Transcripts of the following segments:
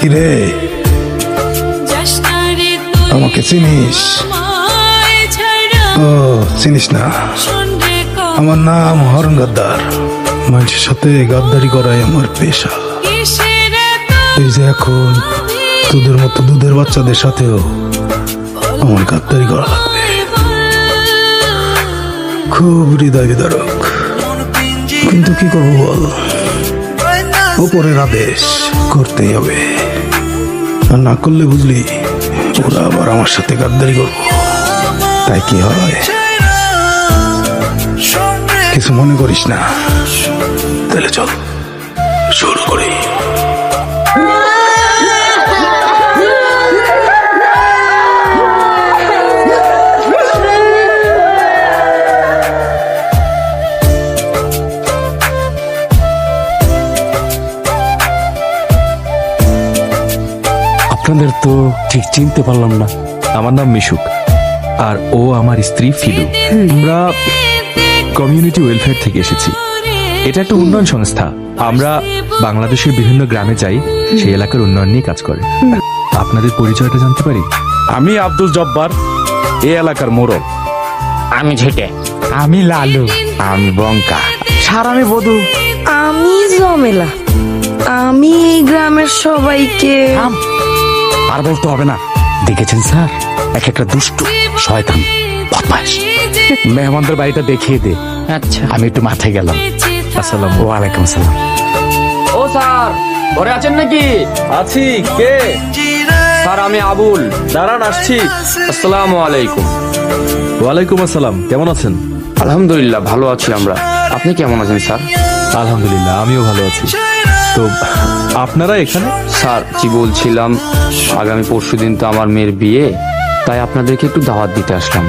কিরে? আমাকে চিনিস? ও, চিনিস না। আমার নাম হরণ গদ্দার। মানুষের সাথে গাদ্দারি করাই আমার পেশা। এই যে এখন তোদের মতো দুধের বাচ্চাদের সাথেও আমার গাদ্দারি করা লাগবে। খুব হৃদয় বিদারক কিন্তু কি করব বল? ওপরের আদেশ করতেই হবে। আর না করলে বুঝলি ওরা আবার আমার সাথে গাদ্দারি করব। তাই কি হয়? কিছু মনে করিস না। তাহলে চল, শুরু করি। আপনাদের তো ঠিক চিনতে পারলাম না। আমার নাম মিশুক আর ও আমার স্ত্রী ফিলু। আমরা কমিউনিটি ওয়েলফেয়ার থেকে এসেছি। এটা একটা উন্নয়ন সংস্থা। আমরা বাংলাদেশের বিভিন্ন গ্রামে যাই সেই এলাকার উন্নয়ন নিয়ে কাজ করে। আপনাদের পরিচয়টা জানতে পারি? আমি আব্দুল জব্বার এই এলাকার মোড়ল। আমি ঝেটে। আমি লালু। আমি বঙ্কা। স্যার আমি বধু। আমি জমেলা। আমি এই গ্রামের সবাইকে আর বলতে হবে না। দেখেছেন স্যার? এক একটা দুষ্টু শয়তান। বদমাস মেহমানদের বাড়িটা দেখিয়ে দে। আচ্ছা। আমি একটু মাথায় গেলাম। আসসালাম ওয়ালাইকুম আসসালাম। ও স্যার ঘরে আছেন নাকি? আছি। কে? স্যার আমি আবুল। দাঁড়ান আসছি। আসসালামু আলাইকুম। ওয়ালাইকুম আসসালাম। কেমন আছেন? আলহামদুলিল্লাহ ভালো আছি আমরা। আপনি কেমন আছেন স্যার? আলহামদুলিল্লাহ আমিও ভালো আছি। তো আপনারা এখানে? স্যার কি বলছিলাম আগামী পরশু দিন তো আমার মেয়ের বিয়ে তাই আপনাদেরকে একটু দাওয়াত দিতে আসলাম।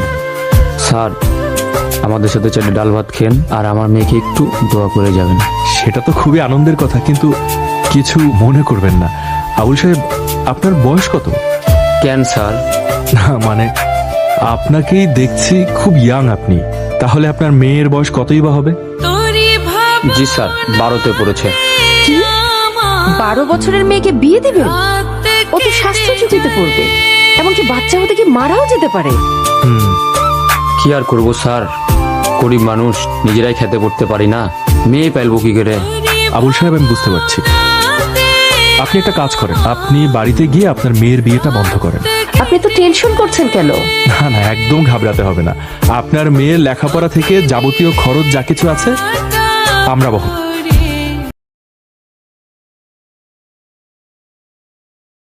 স্যার আমাদের সাথে চাইলে ডাল ভাত খেন আর আমার মেয়েকে একটু দোয়া করে যাবেন। সেটা তো খুবই আনন্দের কথা কিন্তু কিছু মনে করবেন না। আবুল সাহেব আপনার বয়স কত? কেন স্যার? না মানে আপনাকেই দেখছি খুব ইয়াং আপনি। তাহলে আপনার মেয়ের বয়স কতই বা হবে? জি স্যার বারোতে পড়েছে। বারো বছরের মেয়েকে বিয়ে দিবেন ও তো স্বাস্থ্য ঝুঁকিতে পড়বে এমনকি বাচ্চা হতে কি মারাও যেতে পারে? কি আর করব স্যার? গরিব মানুষ নিজেরাই খেতে পড়তে পারি না। মেয়ে পাইলবো কি করে? আবুল সাহেব আমি বুঝতে পারছি। আপনি একটা কাজ করেন। আপনি বাড়িতে গিয়ে আপনার মেয়ের বিয়েটা বন্ধ করেন। আপনি তো টেনশন করছেন কেন? না না একদম ঘাবড়াতে হবে না। আপনার মেয়ের লেখাপড়া থেকে যাবতীয় খরচ যা কিছু আছে আমরা বহন